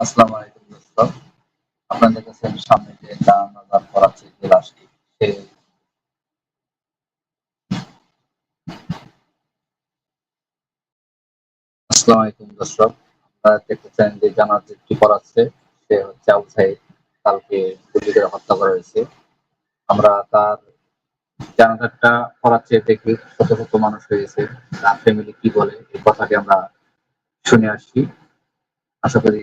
আসসালামু আলাইকুম দর্শক আপনাদের কাছে সামনে যে জানাজাত করাচ্ছি যে লাশটি সে আসসালামু আলাইকুম দর্শক আপনারা দেখতেছেন যে জানাজাতটি করাচ্ছে, সে হচ্ছে আবু সাইদ, কালকে গুলি করে হত্যা করা হয়েছে। আমরা তার জানাজাতটা করাচ্ছে দেখি শত শত মানুষ হয়েছে, তার ফ্যামিলি কি বলে, এই কথাটি আমরা শুনে আসছি। আশা করি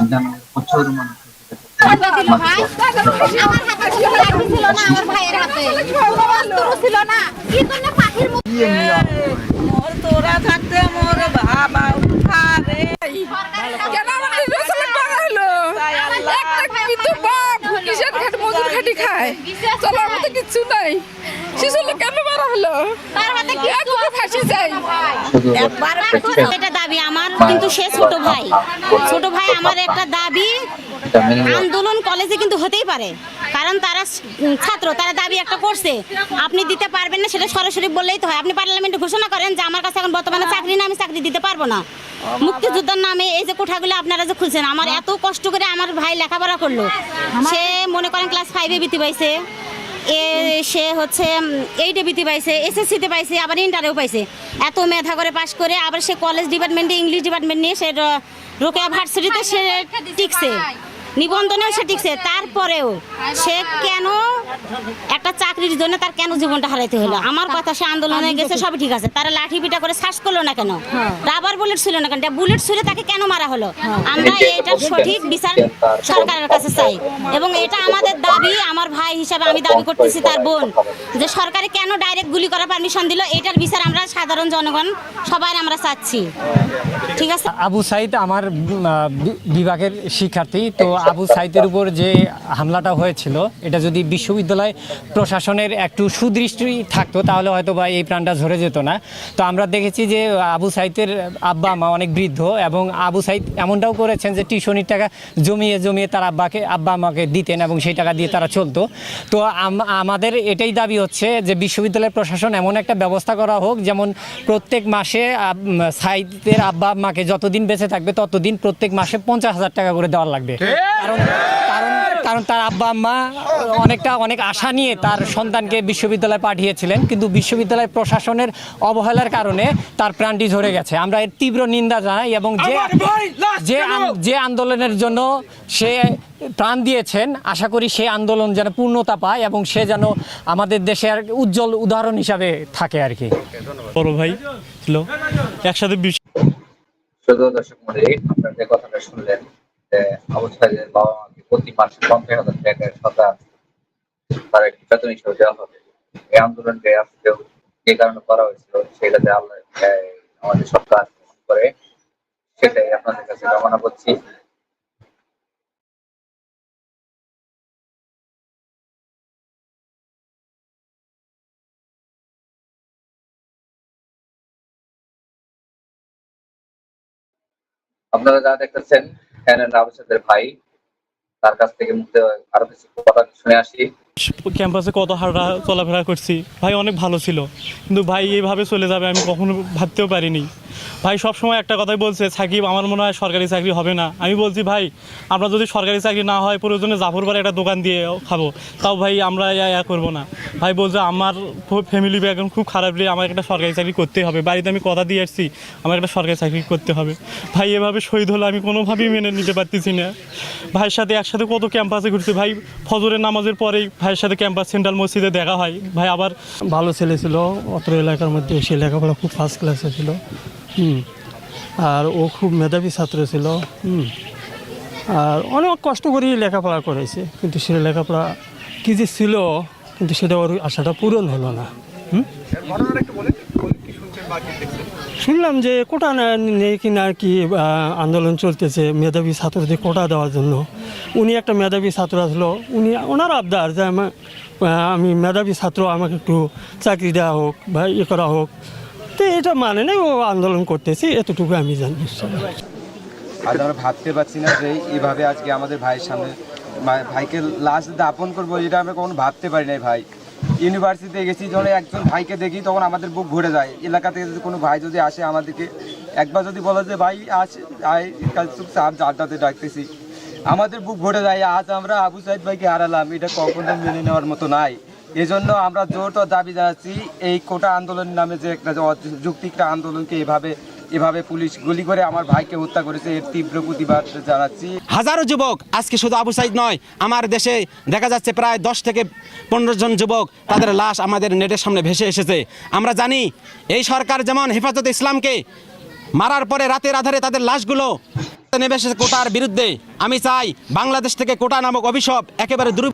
মোর তোরা থাকতে মোর বাবা উঠা রে কেন আমার নির্বাচনে করা হলো একটা কিন্তু বাপ কিসের খাটি খায়। চলার মতো কিচ্ছু নাই। শিশুলে কেন মারা হলো? তার হাতে কি এক করে ফাঁসি চাই এটা দাবি আমার কিন্তু সে ছোট ভাই। ছোট ভাই আমার একটা দাবি আন্দোলন কলেজে কিন্তু হতেই পারে। কারণ তারা ছাত্র তারা দাবি একটা করছে। আপনি দিতে পারবেন না সেটা সরাসরি বললেই তো হয়। আপনি পার্লামেন্টে ঘোষণা করেন যে আমার কাছে এখন বর্তমানে চাকরি না আমি চাকরি দিতে পারব না। মুক্তিযোদ্ধার নামে এই যে কোঠাগুলো আপনারা যে খুলছেন আমার এত কষ্ট করে আমার ভাই লেখাপড়া করল। সে মনে করেন ক্লাস ফাইভে বৃত্তি পাইছে। এ সে হচ্ছে এইটে বৃত্তি পাইছে এসএসসিতে পাইছে আবার ইন্টারেও পাইছে। এত মেধা করে পাশ করে আবার সে কলেজ ডিপার্টমেন্টে ইংলিশ ডিপার্টমেন্ট নিয়ে সে রোকেয়া ভার্সিটিতে সে টিকছে। নিবন্ধনেও সে টিকছে। তারপরেও সে কেন একটা চাকরির জন্য তার কেন জীবনটা হারাইতে হলো? আমার কথা সে আন্দোলনে গেছে সবই ঠিক আছে। তারা লাঠি পিটা করে শ্বাস করল না কেন? রাবার বুলেট ছিল না কেন? বুলেট ছুড়ে তাকে কেন মারা হলো? আমরা এটা সঠিক বিচার সরকারের কাছে চাই। এবং এটা আমাদের দাবি আমার ভাই হিসাবে আমি দাবি করতেছি তার বোন যে সরকারে কেন ডাইরেক্ট গুলি করার পারমিশন দিল এটার বিচার আমরা সাধারণ জনগণ সবাই আমরা চাচ্ছি। ঠিক আছে? আবু সাইদ আমার বিভাগের শিক্ষার্থী। তো আবু সাইদের উপর যে হামলাটা হয়েছিল এটা যদি বিশ্ববিদ্যালয় প্রশাসনের একটু সুদৃষ্টি থাকতো তাহলে হয়তো বা এই প্রাণটা ঝরে যেত না। তো আমরা দেখেছি যে আবু সাইদের আব্বা মা অনেক বৃদ্ধ এবং আবু সাইদ এমনটাও করেছেন যে টিউশনির টাকা জমিয়ে জমিয়ে তার আব্বাকে আব্বা আমাকে দিতেন এবং সেই টাকা দিয়ে তারা চলতো। তো আমাদের এটাই দাবি হচ্ছে যে বিশ্ববিদ্যালয় প্রশাসন এমন একটা ব্যবস্থা করা হোক যেমন প্রত্যেক মাসে সাইদের আব্বা আম্মাকে যতদিন বেঁচে থাকবে ততদিন প্রত্যেক মাসে পঞ্চাশ হাজার টাকা করে দেওয়ার লাগবে। কারণ কারণ কারণ তার আব্বা আম্মা অনেকটা অনেক আশা নিয়ে তার সন্তানকে বিশ্ববিদ্যালয়ে পাঠিয়েছিলেন। কিন্তু বিশ্ববিদ্যালয় প্রশাসনের অবহেলার কারণে তার প্রাণটি ঝরে গেছে। আমরা এর তীব্র নিন্দা জানাই এবং যে যে যে আন্দোলনের জন্য সে প্রাণ দিয়েছেন আশা করি সে আন্দোলন যেন পূর্ণতা পায় এবং সে যেন আমাদের দেশের উজ্জ্বল উদাহরণ হিসাবে থাকে আর কি। বড় ভাই ছিল। একসাথে শুধু দর্শক মন্ডলী আপনার যে কথাটা শুনলেন যে আবু সাইদের বাবা মাকে প্রতি মাসে পঞ্চাশ হাজার টাকা সদা তার একটি বেতন হিসেবে দেওয়া হবে। এই আন্দোলনকে আজকেও যে কারণে করা হয়েছিল সেটাতে আল্লাহ আমাদের সরকার করে, সেটাই আপনাদের কাছে কামনা করছি। আপনারা যা দেখতেছেন আবুসাদের ভাই তার কাছ থেকে মুক্তি আরও কিছু কথা শুনে আসি। ক্যাম্পাসে কত হাঁটা চলাফেরা করছি। ভাই অনেক ভালো ছিল। কিন্তু ভাই এইভাবে চলে যাবে আমি কখনো ভাবতেও পারিনি। ভাই সবসময় একটা কথাই বলছে, সাকিব, আমার মনে হয় সরকারি চাকরি হবে না। আমি বলছি, ভাই, আমরা যদি সরকারি চাকরি না হয়, প্রয়োজনে জাফরপাড়ে একটা দোকান দিয়ে খাব। তাও ভাই আমরা ইয়া করব না। ভাই বলছে, আমার ফ্যামিলি এখন খুব খারাপ রে আমার একটা সরকারি চাকরি করতেই হবে। বাড়িতে আমি কথা দিয়ে আসছি আমার একটা সরকারি চাকরি করতে হবে। ভাই, এভাবে শহীদ হলে আমি কোনোভাবেই মেনে নিতে পারতেছি না। ভাইয়ের সাথে একসাথে কত ক্যাম্পাসে ঘুরছি। ভাই, ফজরের নামাজের পরেই ভাইয়ের সাথে ক্যাম্পাস সেন্ট্রাল মসজিদে দেখা হয়। ভাই আবার ভালো ছেলে ছিল, অত্র এলাকার মধ্যে সে লেখাপড়া খুব ফার্স্ট ক্লাসে ছিল। হুম। আর ও খুব মেধাবী ছাত্র ছিল, হুম। আর অনেক কষ্ট করেই লেখাপড়া করেছে, কিন্তু সে লেখাপড়া কী যে ছিল, কিন্তু সেটা ওর আশাটা পূরণ হলো না, হুম? শুনলাম যে কোটা না- নেই কি না কি আন্দোলন চলতেছে মেধাবী ছাত্রদের কোটা দেওয়ার জন্য। উনি একটা মেধাবী ছাত্র আসলো উনি ওনার আবদার যে আমার আমি মেধাবী ছাত্র আমাকে একটু চাকরি দেওয়া হোক বা ইয়ে করা হোক। তো এটা মানে নেই ও আন্দোলন করতেছি এতটুকু আমি জানি। আজ আমরা ভাবতে পারছি না যে এইভাবে আজকে আমাদের ভাইয়ের সামনে ভাইকে লাশ দাপন করব এটা আমরা কখনো ভাবতে পারি নাই ভাই। ইউনিভার্সিটিতে গেছি, যখন একজন ভাইকে দেখি, তখন আমাদের বুক ঘুরে যায়। এলাকা থেকে যদি কোনো ভাই যদি আসে আমাদেরকে, একবার যদি বলা যে, ভাই আসে আয়, কাল আড্ডাতে ডাকতেছি। আমাদের বুক ভরে যায়, আজ আমরা আবু সাইদ ভাইকে হারালাম, এটা কখনো মেনে নেওয়ার মতো নাই। এজন্য আমরা জোর দাবি জানাচ্ছি এই কোটা আন্দোলনের নামে যে একটা যে যুক্তিক আন্দোলনকে এভাবে এভাবে পুলিশ গুলি করে আমার ভাইকে হত্যা করেছে এর তীব্র প্রতিবাদ জানাচ্ছি। হাজারো যুবক আজকে শুধু আবু সাইদ নয় আমার দেশে দেখা যাচ্ছে প্রায় দশ থেকে পনেরো জন যুবক তাদের লাশ আমাদের নেটের সামনে ভেসে এসেছে। আমরা জানি এই সরকার যেমন হেফাজতে ইসলামকে মারার পরে রাতের আধারে তাদের লাশগুলো নেমে এসেছে কোটার বিরুদ্ধে আমি চাই বাংলাদেশ থেকে কোটা নামক অভিশাপ একেবারে দূর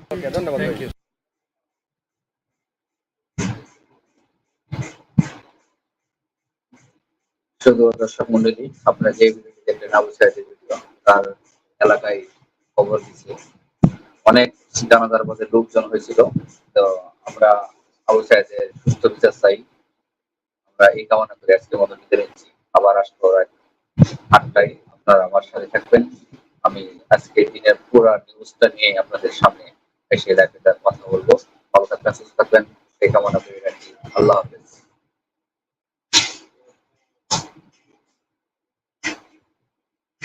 দর্শক মন্ডলী, আপনারা যে দেখলেন আবু ভিডিও তার এলাকায় খবর দিচ্ছে। অনেক জানাজার মধ্যে লোকজন হয়েছিল। তো আমরা আবু সাইদের সুস্থ বিচার চাই। আমরা এই কামনা করে আজকের মতো বিদায় নিচ্ছি। আবার আসব আটটায়। আপনারা আমার সাথে থাকবেন। আমি আজকে দিনের পুরো নিউজটা নিয়ে আপনাদের সামনে এসে লাইভে কথা বলব। ভালো থাকবেন, সুস্থ থাকবেন।